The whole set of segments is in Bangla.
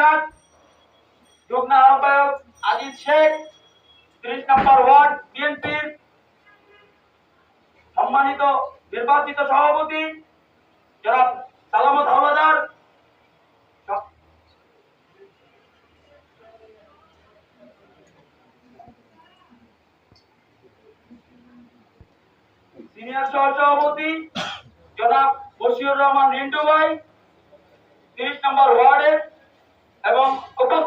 আজাদ যুগ্ম আহ্বায়ক আজিজ শেখ, তিরিশ নম্বর ওয়ার্ড বিএনপির সম্মানিত নির্বাচিত সভাপতি জনাব সালামত হাওলাদার সিনিয়র সহসভাপতি জনাব বশিউর রহমান রিন্টু ভাই, তিরিশ নম্বর ওয়ার্ডের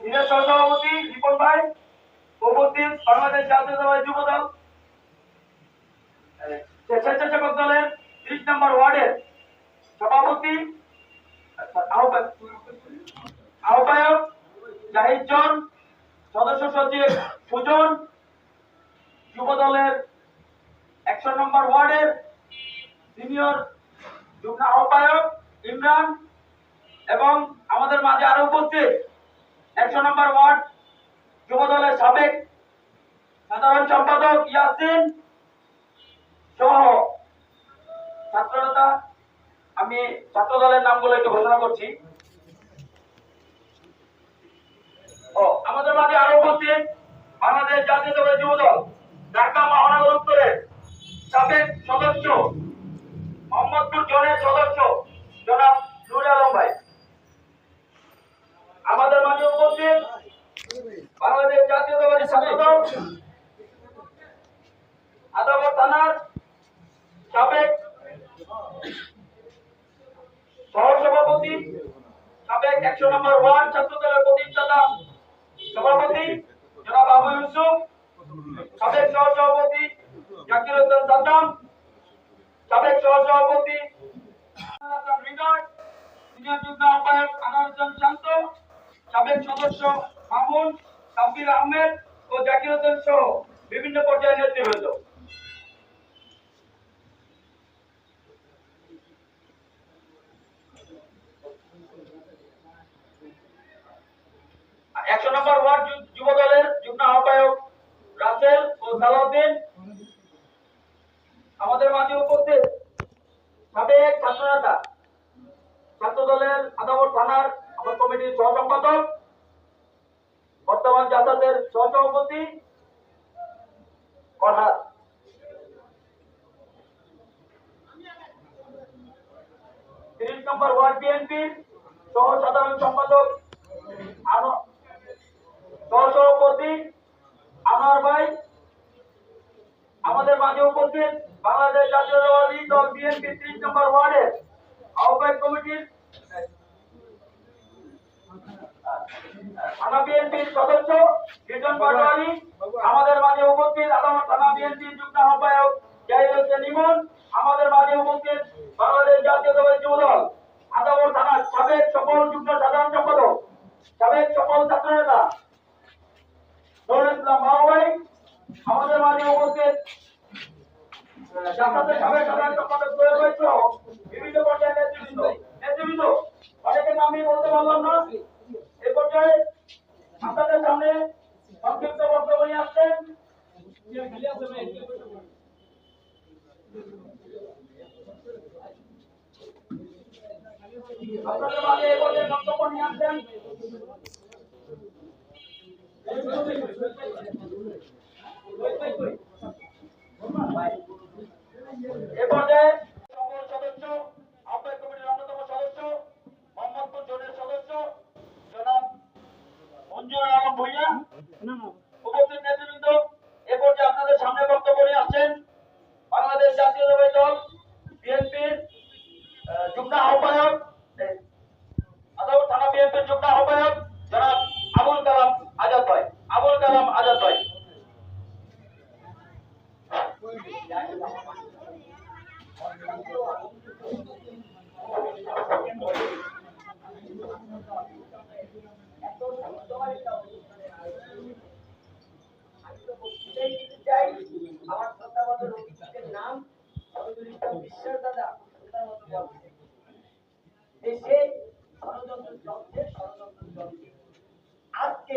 সিনিয়র সহসভাপতি রিপন ভাই, উপস্থিত বাংলাদেশ জাতীয়তাবাদী যুব দল স্বেচ্ছাসেবক দলের তিরিশ নম্বর ওয়ার্ডের সভাপতি, আহ্বায়ক জাহিদ সদস্য সচিব সুজন, যুব দলের একশো নম্বর ওয়ার্ডের সিনিয়র যুগ্ম আহ্বায়ক ইমরান এবং আমাদের মাঝে আরও উপস্থিত একশো নম্বর ওয়ার্ড, যুব দলের সাবেক সাধারণ সম্পাদক ইয়াসিন সহ ছাত্রনেতা। আমি ছাত্র দলের নামগুলো একটু ঘোষণা করছি। ও, আমাদের মাঝে আরও উপস্থিত বাংলাদেশ জাতীয়তাবাদী যুব দল, ঢাকা মহানগর উত্তরের সাবেক সদস্য, মোহাম্মদপুর জনের সদস্য, জনাব নুর আলম ভাই। আমাদের মাঝে উপস্থিত বাংলাদেশ জাতীয়তাবাদী ছাত্র দল, আদালত থানার সাবেক সহসভাপতি সাবেক একশো নম্বর ওয়ার্ড ছাত্র দলের প্রতিষ্ঠাতা সভাপতি, জনাব আবু ইউসুফ, সাবেক সহসভাপতি জাকির হোসেন সাদ্দাম, সাবেক সহসভাপতি হৃদয়, সিনিয়র যুগ্ম আহ্বায়ক আনোয়ার শান্ত সাবেক সদস্য মামুন সাব্বির আহমেদ ও জাকির হোসেন সহ বিভিন্ন পর্যায়ের নেতৃবৃন্দ একশো নম্বর ওয়ার্ড যু- যুব দলের যুগ্ম আহ্বায়ক রাসেল ও সালাউদ্দিন আমাদের মাঝে উপস্থিত সাবেক ছাত্রনেতা ছাত্র দলের আদাবর থানার আমার কমিটির সহ সম্পাদক বর্তমান জাসাদের সহসভাপতি ফরহাদ তিরিশ নম্বর ওয়ার্ড বিএনপির সহ সাধারণ সম্পাদক সহসভাপতি আনোয়ার ভাই, আমাদের মাঝে উপস্থিত বাংলাদেশ জাতীয়তাবাদী দল বিএনপি ত্রিশ নম্বর ওয়ার্ডের আহ্বায়ক কমিটির থানা বিএনপির সদস্য কীর্তন পাটোয়ারি, আমাদের মাঝে উপস্থিত আদালত থানা বিএনপির যুগ্ম আহ্বায়ক জাহিদ হোসেন ইমন, আমাদের মাঝে উপস্থিত বাংলাদেশ জাতীয়তাবাদী যুব দল সাবেক সকল যুগ্ম সাধারণ সম্পাদক, সাবেক সকল ছাত্র নেতা নুরুল আমাদের মাঝে উপস্থিত। বিভিন্ন পর্যায়ের নেতৃবৃন্দ। নেতৃবৃন্দ নামই বলতে পারলাম না। এ পর্যায়ে আপনাদের সামনে সংক্ষিপ্ত বক্তব্য নিয়ে আসছেন। আপনাদের মাঝে এ পর্যায়ে বক্তব্য নিয়ে আসছেন এ পর্যায়ে সকল সদস্য আহ্বায়ক কমিটির অন্যতম সদস্য মোহাম্মদপুর জোনের সদস্য জনাব মঞ্জুর আলম ভুইয়া উপস্থিত নেতৃবৃন্দ এ পর্যায়ে আপনাদের সামনে বক্তব্য নিয়ে আসছেন বাংলাদেশ জাতীয়তাবাদী দল বিএনপির যুগ্ম আহ্বায়ক এই, আদালত থানা বিএনপির যুগ্ম আহ্বায়ক জনাব আবুল কালাম আজাদ ভাই আবুল কালাম আজাদ ভাই মতো বলছে দেশে ষড়যন্ত্র চলছে ষড়যন্ত্র চলছে আজকে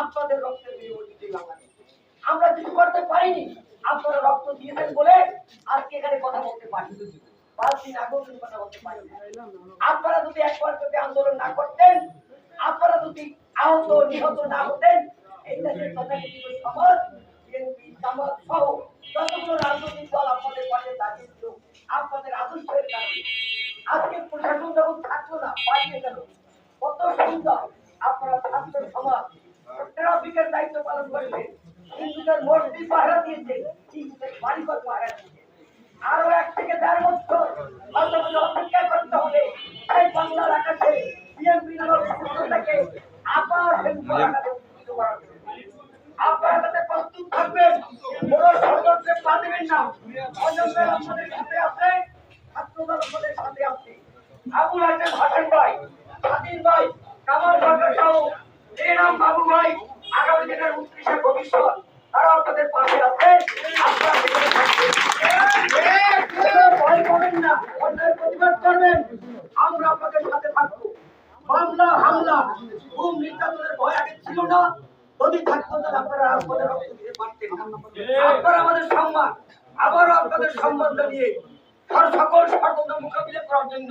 আপনাদের রক্তের বিনিময়ে আমরা। কিছু করতে পারিনি, আপনারা রক্ত দিয়েছেন বলে আজকে এখানে কথা বলতে পারি। আপনারা যদি একবার যদি আন্দোলন না করতেন, আপনারা যদি আহত নিহত না হতেন আপনাদের আদর্শের কারণে। আজকে প্রশাসন যখন থাকল না গেল, কত সুন্দর আপনারা ছাত্র সমাজ ট্রাফিকের দায়িত্ব পালন করলেন হিন্দুদের মসজিদ দিয়েছে। হিন্দুদের বাড়িঘর পাহারা দিয়েছে আরও এক থেকে দেড় বছর অন্তত অপেক্ষা করতে হবে এই বাংলার আকাশে বিএনপি নামক থেকে আবার হিন্দু আকাশে উত্থিত করা হবে। আপনারা যাতে প্রস্তুত থাকবেন কোনো ষড়যন্ত্রে পা দেবেন না অজন্মের আপনাদের সাথে আছে ছাত্রদল আপনাদের সাথে আছে আবুল হাসান হাসান ভাই স্বাধীন ভাই কামাল সরকার সহ এনাম বাবু ভাই আগামী দিনের উত্তৃষ্টের ভবিষ্যৎ তারা আপনাদের পাশে আছে আপনারা সেখানে থাকবেন কোনো ভয় পাবেন না অন্যায় প্রতিবাদ করবেন আমরা আপনাদের সাথে থাকব হামলা খুব নির্যাতনের ভয় আগে ছিল না। যদি থাকতো তাহলে আপনারা পারতেন আপনারা আমাদের সম্মান, আবারও আপনাদের সম্মান জানিয়ে সকল ষড়যন্ত্র মোকাবিলা করার জন্য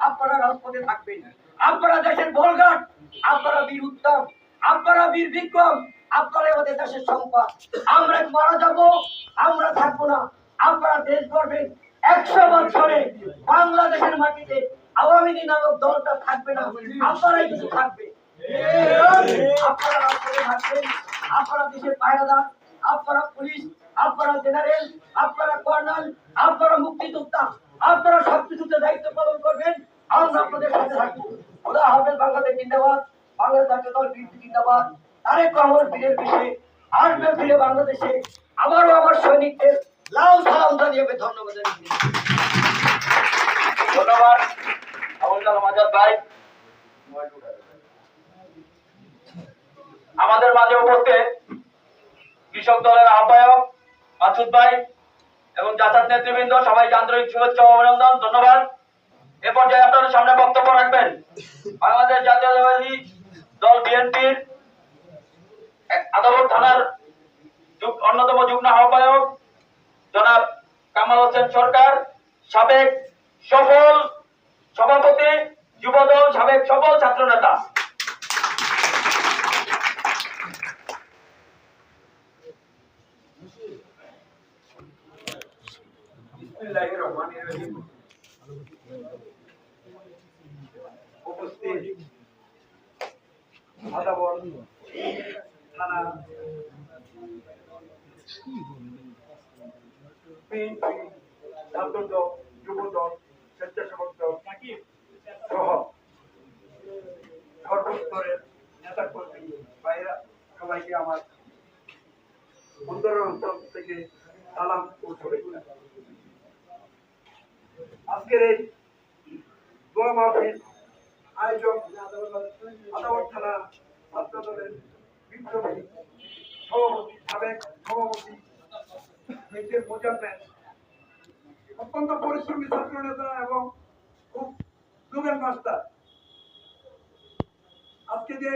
আপনারা রাজপথে থাকবেন। আপনারা দেশের বলগাট আপনারা বীর উত্তম, আপনারা বীর বিক্রম, আপনারা আমাদের দেশের সম্পদ। আমরা মারা যাব, আমরা থাকব না। আপনারা দেশ গড়বেন। একশো বছরে বাংলাদেশের মাটিতে আওয়ামী লীগ নামক দলটা থাকবে না, আপনারাই কিন্তু থাকবে। থাকবেন, আপনারা দেশের আপনারা পুলিশ, আপনারা জেনারেল, আপনারা কর্নাল, আপনারা মুক্তিযোদ্ধা, আপনারা সবকিছুতে দায়িত্ব পালন করবেন আপনাদের সাথে বাংলাদেশ জিন্দাবাদ, বাংলাদেশ দল বিএনপি জিন্দাবাদ, তারেক রহমান বীরের বিষয়ে আসবে ফিরে বাংলাদেশে, আবারও আমার সৈনিকদের লাল সালাম ধন্যবাদ ধন্যবাদ। আমাদের মাঝে উপস্থিত কৃষক দলের আহ্বায়ক মাসুদ ভাই এবং জাসাদ নেতৃবৃন্দ, সবাইকে আন্তরিক শুভেচ্ছা অভিনন্দন, ধন্যবাদ। এ পর্যায়ে আপনাদের সামনে বক্তব্য রাখবেন। বাংলাদেশ জাতীয়তাবাদী দল বিএনপির আদালত থানার অন্যতম যুগ্ম আহ্বায়ক জনাব কামাল হোসেন সরকার, সাবেক সফল সভাপতি যুবদল সাবেক সফল ছাত্র নেতা উপস্থিত আদাবর থানা বিএনপি ছাত্রদল যুবদল স্বেচ্ছাসেবক দল সহ সর্বস্তরের নেতা কর্মী ভাইরা সবাইকে আমার অন্তরের অন্তর থেকে সালাম শুভেচ্ছা আজকের এই দোয়া মাহফিল আয়োজক থানা ছাত্র দলের বিপ্লবী সভাপতি, সাবেক সভাপতি মেজর মোজাম্মেদ অত্যন্ত পরিশ্রমী ছাত্র নেতা এবং খুব যুগের মাস্টার। আজকে যে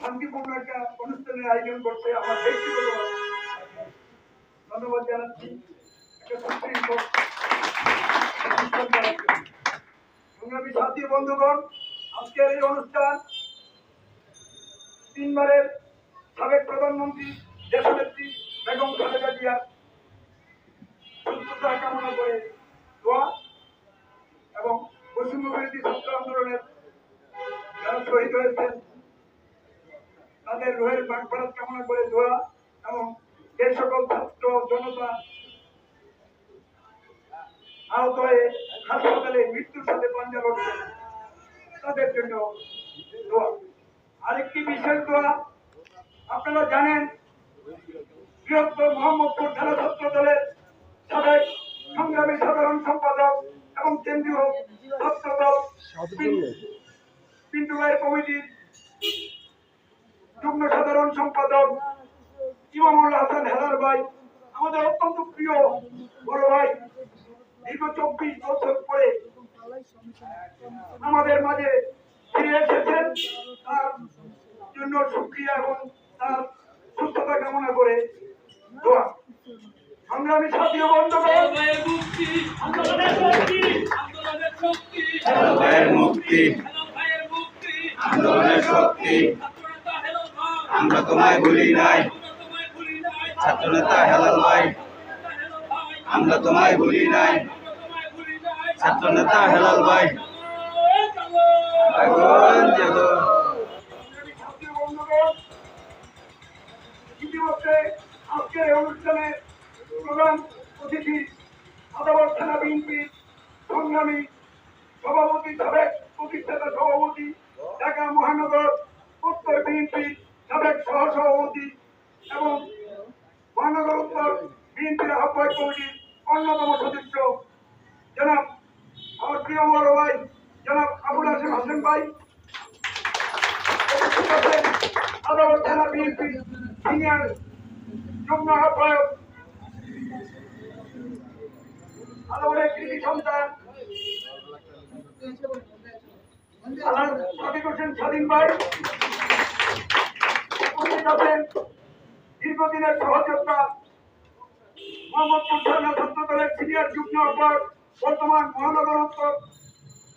শান্তিপূর্ণ একটা অনুষ্ঠানের আয়োজন করতে আমার ব্যক্তিগত ধন্যবাদ জানাচ্ছি। সাথী বন্ধুগণ, আজকের এই অনুষ্ঠান তিনবারের সাবেক প্রধানমন্ত্রী, দেশনেত্রী বেগম খালেদা জিয়ার সুস্থতা কামনা করে দোয়া এবং পশ্চিম বিরোধী ছাত্র আন্দোলনের যারা শহীদ হয়েছেন, তাদের রোহের বাগবারাত কামনা করে দোয়া এবং এই সকল ছাত্র জনতা আহত হয়ে হাসপাতালে মৃত্যুর সাথে পাঞ্জা লড়ছেন তাদের জন্য আরেকটি বিশেষ দোয়া, আপনারা জানেন, বৃহত্তর মোহাম্মদপুর জেলা ছাত্র দলের সাবেক সংগ্রামী সাধারণ সম্পাদক এবং কেন্দ্রীয় ছাত্র দল পিন্টু ভাইয়ের কমিটির যুগ্ম সাধারণ সম্পাদক ইমামুল হাসান হেলার ভাই, আমাদের অত্যন্ত প্রিয় বড় ভাই, দীর্ঘ চব্বিশ বছর পরে আমাদের মাঝে ফিরে এসেছেন। তার জন্য সুক্রিয়া এবং তার সুস্থতা কামনা করে দোয়া। সংগ্রামী সাথী ভাইয়ের মুক্তি আন্দোলনের শক্তি। আমরা তোমায় ভুলি নাই আমরা তোমায় ভুলি নাই ছাত্রনেতা হেলাল ভাই আমরা তোমায় ভুলি নাই। ছাত্রনেতা হেলাল ভাই আছেন আদালত থানা বিএনপি সিনিয়র যুগ্ম আহ্বায়ক আদালতের কৃতি সন্তান সাদিক হোসেন স্বাধীন ভাই উপস্থিত আছেন দীর্ঘদিনের সহযোদ্ধা মোহাম্মদপুর দলের সিনিয়র যুগ্ম আহ্বায়ক বর্তমান মহানগর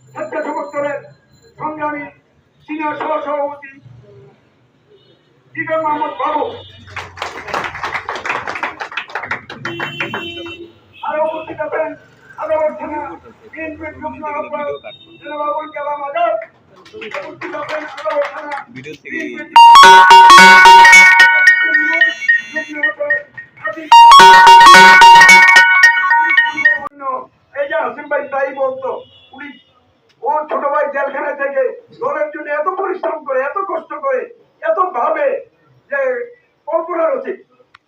স্বেচ্ছাসেবক দলের সংগ্রামী সিনিয়র সহ সভাপতি দিগর মাহমুদ বাবু আরও উপস্থিত আছেন আদালত থানা বিএনপির যুগ্ম আহ্বায়ক জনাব আবুল কালাম আজাদ উপস্থিত আছেন আদালত থানা ভিডিও থেকে যুগ্ম আহ্বায়ক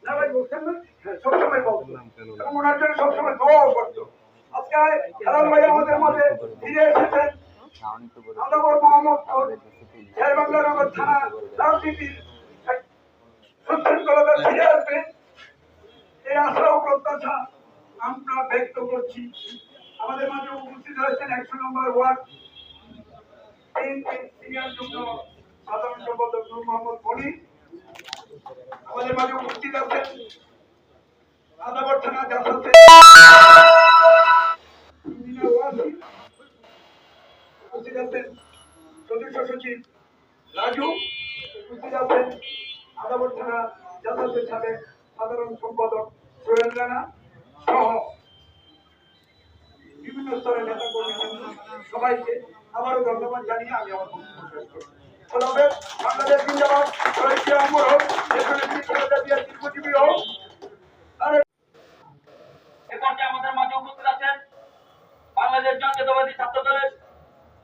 না ভাই বলছেন না হ্যাঁ, সবসময় বলতো ওনার জন্য সবসময় দোয়াও করতো আজকে ভাই আমাদের মাঝে ফিরে এসেছেন। আদাবর মোহাম্মদপুর শেরবাংলানগর থানা রাজনীতির এক ফিরে আসবে। এই আশা ও প্রত্যাশা আমরা ব্যক্ত করছি। আমাদের মাঝে উপস্থিত হয়েছেন একশো নম্বর ওয়ার্ড বিএনপি সিনিয়র যুগ্ম সাধারণ সম্পাদক নূর মোহাম্মদ মনি আমাদের মাঝে উপস্থিত আছেন আদাবর থানা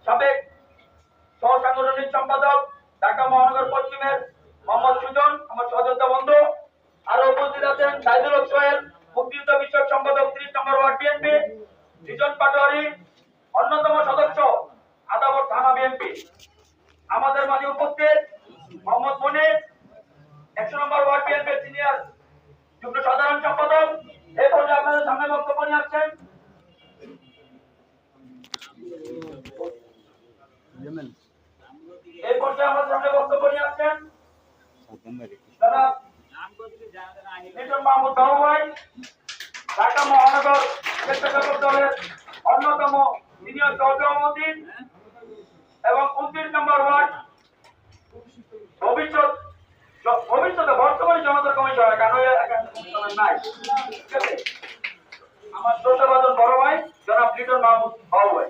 সাবেক সহ সাংগঠনিক সম্পাদক ঢাকা মহানগর পশ্চিমের মোহাম্মদ সুজন, আমার সহযোদ্ধা বন্ধু। আরও উপস্থিত আছেন সাইদুল সোহেল, মুক্তিযুদ্ধ বিষয়ক সম্পাদক ত্রিশ নম্বর ওয়ার্ড বিএনপি সৃজন পাটোয়ারি, অন্যতম সদস্য আদাবর থানা বিএনপি আমাদের মাঝে উপস্থিত মোহাম্মদ মনির, একশো নম্বর ওয়ার্ড বিএনপি সিনিয়র যুগ্ম সাধারণ সম্পাদক। পর্যায়ে আপনাদের সামনে বক্তব্য নিয়ে আসছেন এই পর্যায়ে আমাদের সামনে বক্তব্য নিয়ে আসছেন। জনাব লিটন মাহমুদ ভাই ঢাকা মহানগর স্বেচ্ছাসেবক দলের অন্যতম সিনিয়র সহসভাপতি এবং উনত্রিশ নম্বর ওয়ার্ড ভবিষ্যৎ ভবিষ্যতে বর্তমানে জনতা কমিশন কেন নাই? ঠিক আছে? আমার শ্রদ্ধাবাদন বড় ভাই, জনাব লিটন মাহমুদ বাবু ভাই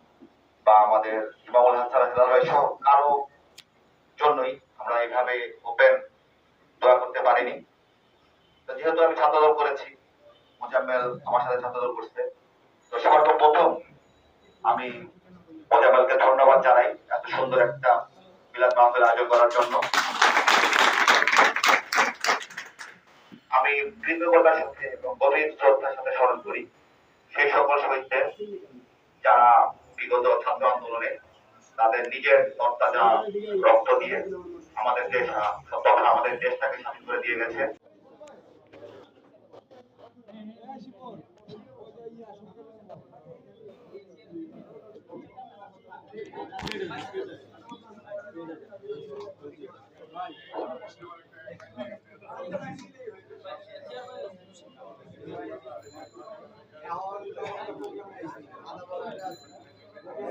বা আমাদের ইমামুল হাসান হেলাল ভাই সহ কারও জন্যই আমরা এইভাবে ওপেন দোয়া করতে পারিনি। তো যেহেতু আমি ছাত্রদল করেছি, মোজাম্মেল আমার সাথে ছাত্রদল করছে, তো সর্বপ্রথম আমি মোজাম্মেলকে ধন্যবাদ জানাই এত সুন্দর একটা মিলাদ মাহফিল আয়োজন করার জন্য। আমি কৃতজ্ঞতার সাথে এবং গভীর শ্রদ্ধার সাথে স্মরণ করি সেই সকল শহীদদের যারা বিগত ছাত্র আন্দোলনে তাদের নিজের তরতাজা রক্ত দিয়ে আমাদের দেশ তথা আমাদের দেশটাকে স্বাধীন করে দিয়ে গেছে। বন্ধুরা আমার আপনারা কথা বললে তো কেউ কিছু ভাই একটু পিছনে কেউ দেখতে পাচ্ছেন আমাদের না ভাই ভাই যে বেগম খালেদা জিয়ার মুক্তি এবং ইমামুল হাসান হেলাল শেখ বেগম খালেদা জিয়ার মুক্তি এবং ইমামুল হাসান হেলাল ভাই দীর্ঘ